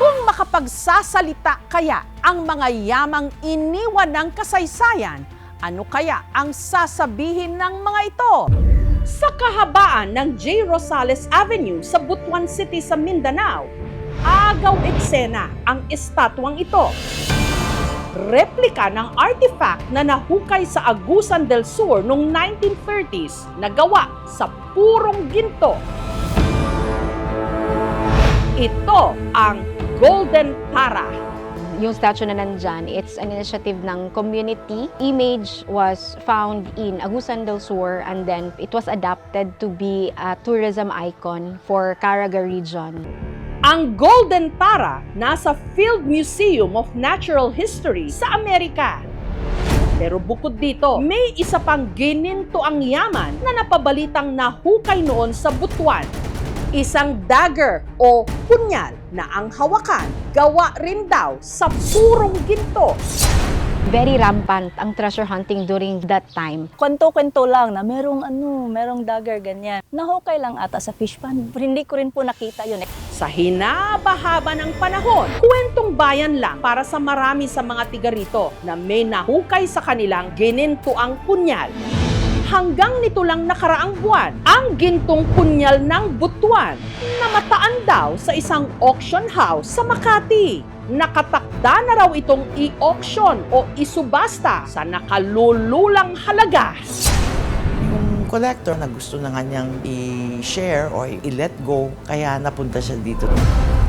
Kung makapagsasalita kaya ang mga yamang iniwan ng kasaysayan, ano kaya ang sasabihin ng mga ito? Sa kahabaan ng J. Rosales Avenue sa Butuan City sa Mindanao, agaw eksena ang estatwang ito. Replika ng artifact na nahukay sa Agusan del Sur noong 1930s na gawa sa purong ginto. Ito ang Golden Para. Yung statue na nandyan, it's an initiative ng community. Image was found in Agusan del Sur and then it was adapted to be a tourism icon for Caraga region. Ang Golden Para nasa Field Museum of Natural History sa Amerika. Pero bukod dito, may isa pang gininto ang yaman na napabalitang nahukay noon sa Butuan. Isang dagger o punyal na ang hawakan gawa rin daw sa purong ginto. Very rampant ang treasure hunting during that time. kwento-kwento lang na merong ano, merong dagger ganyan. Nahukay lang ata sa fish pond. Pero hindi ko rin po nakita yun. eh. Sa hinabahaba ng panahon, kwentong bayan lang para sa marami sa mga tiga rito na may nahukay sa kanilang gininto ang punyal. Hanggang nito lang nakaraang buwan, ang gintong punyal ng butuan na mataan daw sa isang auction house sa Makati. Nakatakda na raw itong i-auction o isubasta sa nakalululang halaga. Yung collector na gusto na nga niyang i-share or i-let go, kaya napunta siya dito.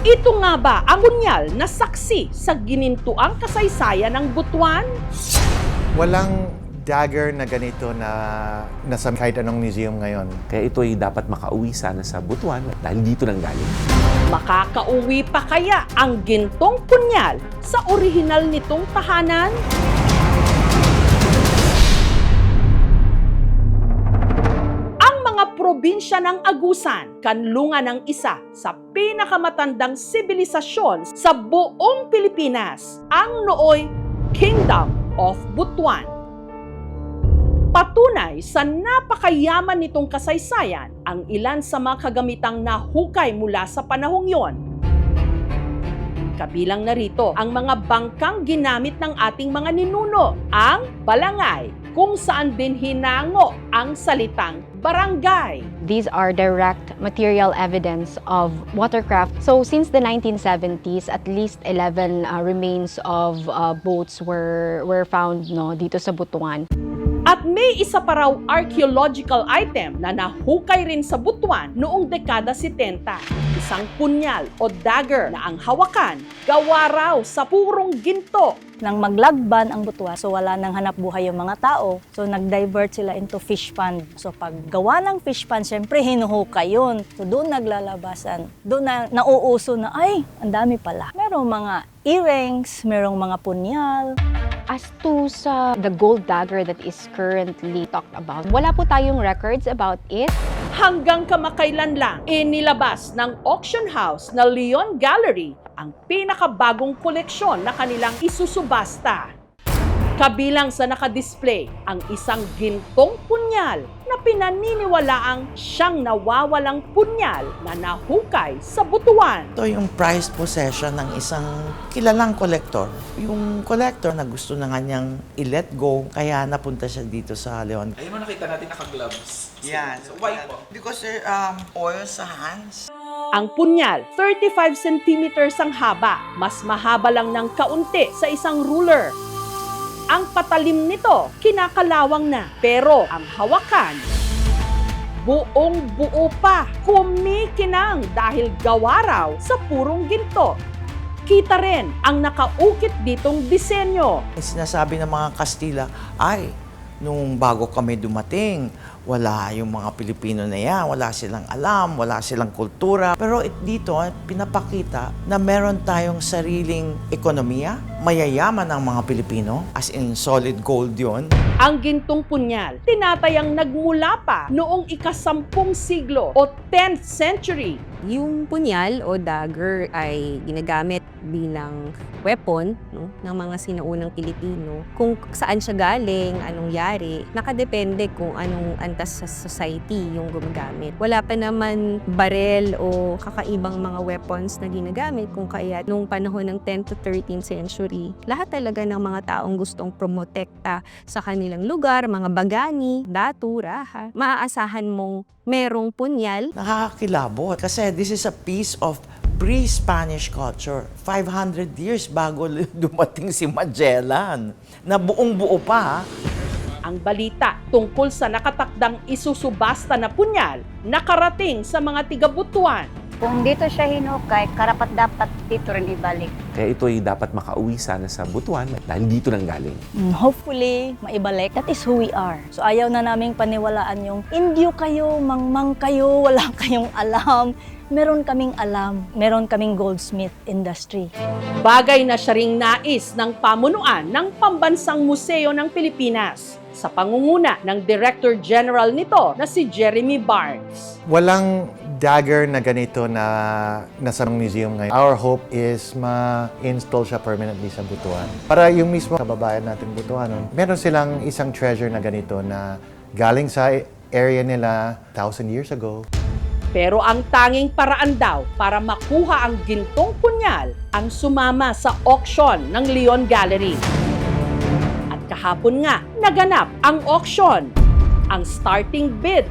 Ito nga ba ang punyal na saksi sa ginintuang kasaysayan ng butuan? Walang dagger na ganito na nasa kahit anong museum ngayon. Kaya ito ay dapat makauwi sana sa Butuan dahil dito nang galing. Makakauwi pa kaya ang gintong punyal sa orihinal nitong tahanan? Ang mga probinsya ng Agusan, kanlungan ng isa sa pinakamatandang sibilisasyon sa buong Pilipinas, ang nooy Kingdom of Butuan. Patunay sa napakayaman nitong kasaysayan ang ilan sa mga kagamitang nahukay mula sa panahong yon. Kabilang narito ang mga bangkang ginamit ng ating mga ninuno, ang balangay, kung saan din hinango ang salitang barangay. These are direct material evidence of watercraft. So since the 1970s, at least 11 uh, remains of uh, boats were were found no dito sa Butuan. At may isa pa raw archaeological item na nahukay rin sa Butuan noong dekada 70. Isang punyal o dagger na ang hawakan, gawa raw sa purong ginto. Nang maglagban ang butwa, so wala nang hanap buhay yung mga tao. So nag-divert sila into fish pond. So pag gawa ng fish pond, syempre hinuhukay yun. So doon naglalabasan. Doon na nauuso na, ay, ang dami pala. Merong mga earrings, merong mga punyal. As to sa the gold dagger that is currently talked about, wala po tayong records about it. Hanggang kamakailan lang, inilabas ng auction house na Leon Gallery ang pinakabagong koleksyon na kanilang isusubasta. Kabilang sa nakadisplay ang isang gintong punyal na pinaniniwalaang siyang nawawalang punyal na nahukay sa butuan. Ito yung prized possession ng isang kilalang collector. Yung collector na gusto na nga niyang i-let go, kaya napunta siya dito sa Leon. Ayun mo nakita natin naka-gloves. Yan. So, why po? Because there um, oil sa hands. Ang punyal, 35 centimeters ang haba, mas mahaba lang ng kaunti sa isang ruler. Ang patalim nito, kinakalawang na, pero ang hawakan, buong buo pa, kumikinang dahil gawa raw sa purong ginto. Kita rin ang nakaukit ditong disenyo. Sinasabi ng mga Kastila, ay, nung bago kami dumating, wala yung mga Pilipino na yan, wala silang alam, wala silang kultura. Pero it, dito, pinapakita na meron tayong sariling ekonomiya, mayayaman ang mga Pilipino, as in solid gold yon. Ang gintong punyal, tinatayang nagmula pa noong ikasampung siglo o 10th century Yung punyal o dagger ay ginagamit bilang weapon no, ng mga sinaunang Pilipino. Kung saan siya galing, anong yari, nakadepende kung anong antas sa society yung gumagamit. Wala pa naman barel o kakaibang mga weapons na ginagamit kung kaya nung panahon ng 10th to 13th century, lahat talaga ng mga taong gustong promotekta sa kanilang lugar, mga bagani, datu, raha, maaasahan mong merong punyal Nakakakilabot kasi this is a piece of pre-Spanish culture. 500 years bago dumating si Magellan na buong buo pa. Ang balita tungkol sa nakatakdang isusubasta na punyal nakarating sa mga tiga-Butuan. Kung dito siya hinukay, karapat dapat dito rin ibalik. Kaya ito ay dapat makauwi sana sa Butuan dahil dito nang galing. Mm, Hopefully, maibalik. That is who we are. So ayaw na naming paniwalaan yung Indio kayo, mangmang kayo, wala kayong alam. Meron kaming alam. Meron kaming goldsmith industry. Bagay na siya ring nais ng pamunuan ng Pambansang Museo ng Pilipinas sa pangunguna ng Director General nito na si Jeremy Barnes. Walang dagger na ganito na nasa museum ngayon. Our hope is ma-install siya permanently sa Butuan. Para yung mismo kababayan natin Butuan, meron silang isang treasure na ganito na galing sa area nila thousand years ago. Pero ang tanging paraan daw para makuha ang gintong punyal ang sumama sa auction ng Leon Gallery. At kahapon nga, naganap ang auction. Ang starting bid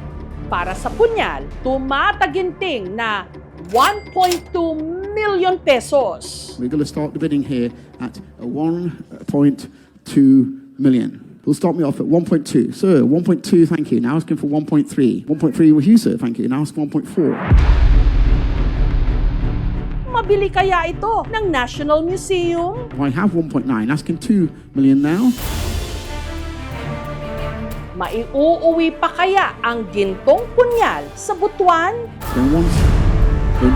para sa punyal, tumataginting na 1.2 million pesos. We're going to start the bidding here at 1.2 million. We'll start me off at 1.2. Sir, 1.2, thank you. Now asking for 1.3. 1.3 with you, sir, thank you. Now asking 1.4. Mabili kaya ito ng National Museum? I have 1.9, asking 2 million now. Maiuuwi pa kaya ang gintong punyal sa Butuan? Once,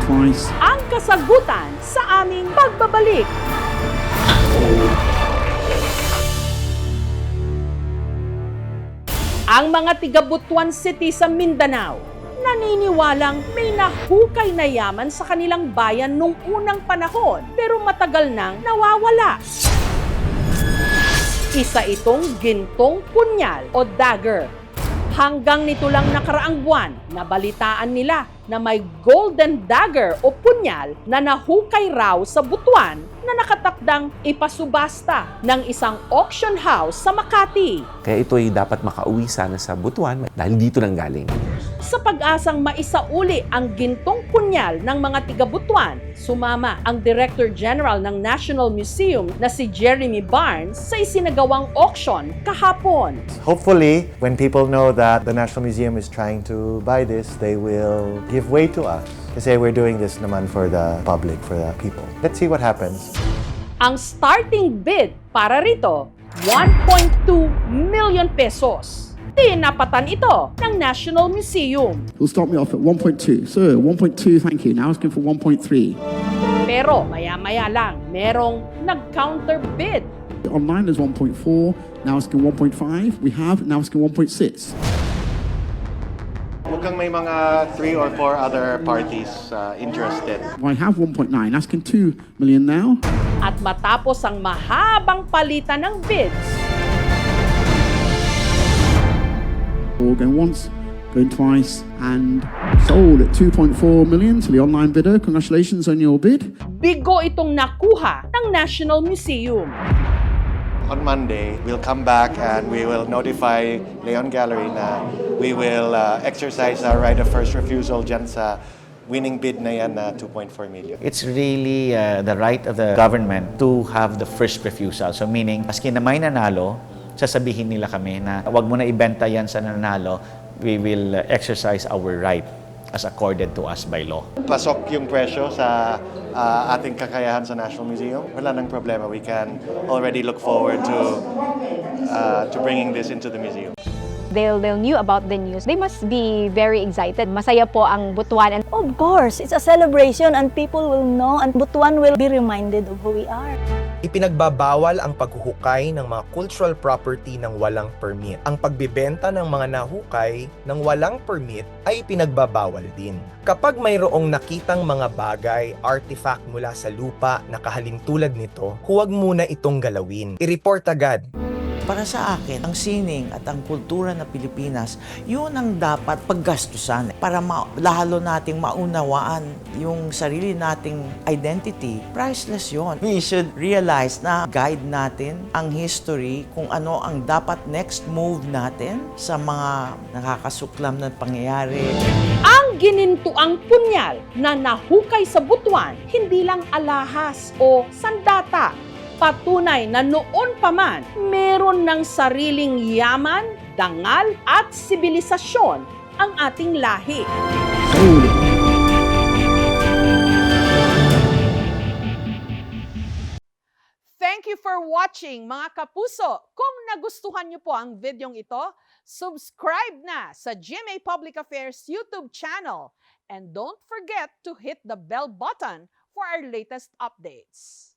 twice. Ang kasagutan sa aming pagbabalik. Ang mga tiga Butuan City sa Mindanao naniniwalang may nahukay na yaman sa kanilang bayan nung unang panahon pero matagal nang nawawala. Isa itong gintong punyal o dagger. Hanggang nito lang nakaraang buwan, nabalitaan nila na may golden dagger o punyal na nahukay raw sa butuan na nakatakdang ipasubasta ng isang auction house sa Makati. Kaya ito ay dapat makauwi sana sa Butuan dahil dito nang galing. Sa pag-asang maisauli ang gintong punyal ng mga tiga-Butuan, sumama ang Director General ng National Museum na si Jeremy Barnes sa isinagawang auction kahapon. Hopefully, when people know that the National Museum is trying to buy this, they will give way to us. Kasi we're doing this naman for the public, for the people. Let's see what happens. Ang starting bid para rito, 1.2 million pesos. Tinapatan ito ng National Museum. We'll start me off at 1.2. Sir, 1.2, thank you. Now asking for 1.3. Pero maya-maya lang, merong nag-counter bid. Online is 1.4, now asking 1.5. We have, now asking 1.6. Mukhang may mga three or four other parties uh, interested. I have 1.9, asking 2 million now. At matapos ang mahabang palitan ng bids, Or going once, going twice, and sold at 2.4 million to the online bidder. Congratulations on your bid. bigo itong nakuha ng National Museum. On Monday, we'll come back and we will notify Leon Gallery na we will uh, exercise our right of first refusal dyan sa winning bid na yan na 2.4 million. It's really uh, the right of the government to have the first refusal. So meaning, maski na may nanalo, sasabihin nila kami na wag mo na ibenta yan sa nanalo, we will exercise our right as accorded to us by law. Pasok yung presyo sa uh, ating kakayahan sa National Museum. Wala nang problema. We can already look forward to uh, to bringing this into the museum. They'll, they'll knew about the news. They must be very excited. Masaya po ang Butuan and Of course, it's a celebration and people will know and Butuan will be reminded of who we are. Ipinagbabawal ang paghuhukay ng mga cultural property ng walang permit. Ang pagbibenta ng mga nahukay ng walang permit ay pinagbabawal din. Kapag mayroong nakitang mga bagay, artifact mula sa lupa na kahalintulad nito, huwag muna itong galawin. I-report agad. Para sa akin, ang sining at ang kultura ng Pilipinas, yun ang dapat paggastusan para ma- lalo nating maunawaan yung sarili nating identity. Priceless yon. We should realize na guide natin ang history kung ano ang dapat next move natin sa mga nakakasuklam na pangyayari. Ang ginintuang punyal na nahukay sa butuan, hindi lang alahas o sandata. Patunay na noon pa man, meron ng sariling yaman, dangal at sibilisasyon ang ating lahi. Thank you for watching mga kapuso. Kung nagustuhan niyo po ang videong ito, subscribe na sa GMA Public Affairs YouTube channel. And don't forget to hit the bell button for our latest updates.